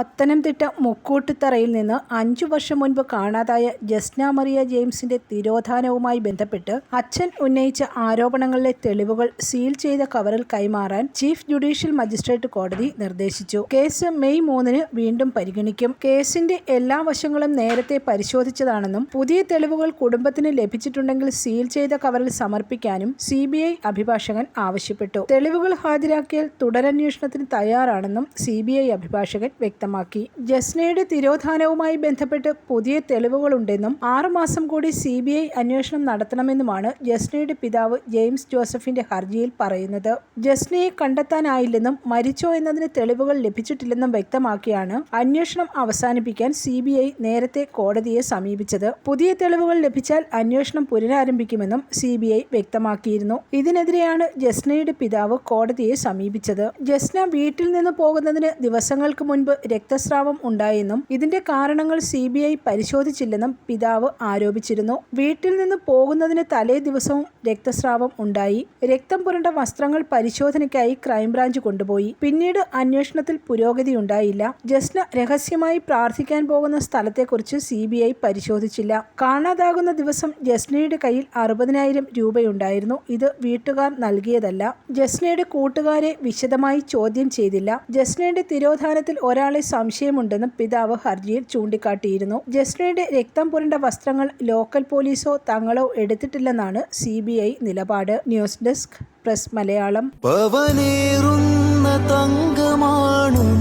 പത്തനംതിട്ട മുക്കൂട്ടുത്തറയിൽ നിന്ന് അഞ്ചു വർഷം മുൻപ് കാണാതായ ജസ്ന മറിയ ജെയിംസിന്റെ തിരോധാനവുമായി ബന്ധപ്പെട്ട് അച്ഛൻ ഉന്നയിച്ച ആരോപണങ്ങളിലെ തെളിവുകൾ സീൽ ചെയ്ത കവറിൽ കൈമാറാൻ ചീഫ് ജുഡീഷ്യൽ മജിസ്ട്രേറ്റ് കോടതി നിർദ്ദേശിച്ചു. കേസ് മെയ് മൂന്നിന് വീണ്ടും പരിഗണിക്കും. കേസിന്റെ എല്ലാ വശങ്ങളും നേരത്തെ പരിശോധിച്ചതാണെന്നും പുതിയ തെളിവുകൾ കുടുംബത്തിന് ലഭിച്ചിട്ടുണ്ടെങ്കിൽ സീൽ ചെയ്ത കവറിൽ സമർപ്പിക്കാനും സി അഭിഭാഷകൻ ആവശ്യപ്പെട്ടു. തെളിവുകൾ ഹാജരാക്കിയാൽ തുടരന്വേഷണത്തിന് തയ്യാറാണെന്നും സി അഭിഭാഷകൻ വ്യക്തമാക്കി. ജസ്നയുടെ തിരോധാനവുമായി ബന്ധപ്പെട്ട് പുതിയ തെളിവുകളുണ്ടെന്നും ആറുമാസം കൂടി സി ബി ഐ അന്വേഷണം നടത്തണമെന്നുമാണ് ജസ്നയുടെ പിതാവ് ജെയിംസ് ജോസഫിന്റെ ഹർജിയിൽ പറയുന്നത്. ജസ്നയെ കണ്ടെത്താനായില്ലെന്നും മരിച്ചോ എന്നതിന് തെളിവുകൾ ലഭിച്ചിട്ടില്ലെന്നും വ്യക്തമാക്കിയാണ് അന്വേഷണം അവസാനിപ്പിക്കാൻ സി നേരത്തെ കോടതിയെ സമീപിച്ചത്. പുതിയ തെളിവുകൾ ലഭിച്ചാൽ അന്വേഷണം പുനരാരംഭിക്കുമെന്നും സി ബി ഐ വ്യക്തമാക്കിയിരുന്നു. ഇതിനെതിരെയാണ് ജസ്നയുടെ പിതാവ് കോടതിയെ സമീപിച്ചത്. ജസ്ന വീട്ടിൽ നിന്ന് പോകുന്നതിന് ദിവസങ്ങൾക്ക് മുൻപ് രക്തസ്രാവം ഉണ്ടായെന്നും ഇതിന്റെ കാരണങ്ങൾ സി ബി ഐ പരിശോധിച്ചില്ലെന്നും പിതാവ് ആരോപിച്ചിരുന്നു. വീട്ടിൽ നിന്ന് പോകുന്നതിന് തലേ ദിവസവും രക്തസ്രാവം ഉണ്ടായി. രക്തം പുരണ്ട വസ്ത്രങ്ങൾ പരിശോധനയ്ക്കായി ക്രൈംബ്രാഞ്ച് കൊണ്ടുപോയി. പിന്നീട് അന്വേഷണത്തിൽ പുരോഗതി ഉണ്ടായില്ല. ജസ്ന രഹസ്യമായി പ്രാർത്ഥിക്കാൻ പോകുന്ന സ്ഥലത്തെക്കുറിച്ച് സി ബി ഐ പരിശോധിച്ചില്ല. കാണാതാകുന്ന ദിവസം ജസ്നയുടെ കയ്യിൽ അറുപതിനായിരം രൂപയുണ്ടായിരുന്നു. ഇത് വീട്ടുകാർ നൽകിയതല്ല. ജസ്നയുടെ കൂട്ടുകാരെ വിശദമായി ചോദ്യം ചെയ്തില്ല. ജസ്നയുടെ തിരോധാനത്തിൽ ഒരാളെ സംശയമുണ്ടെന്ന് പിതാവ് ഹർജിയിൽ ചൂണ്ടിക്കാട്ടിയിരുന്നു. ജസ്നയുടെ രക്തം പുരണ്ട വസ്ത്രങ്ങൾ ലോക്കൽ പോലീസോ തങ്ങളോ എടുത്തിട്ടില്ലെന്നാണ് സി നിലപാട്. News desk press Malayalam. തങ്കമാണു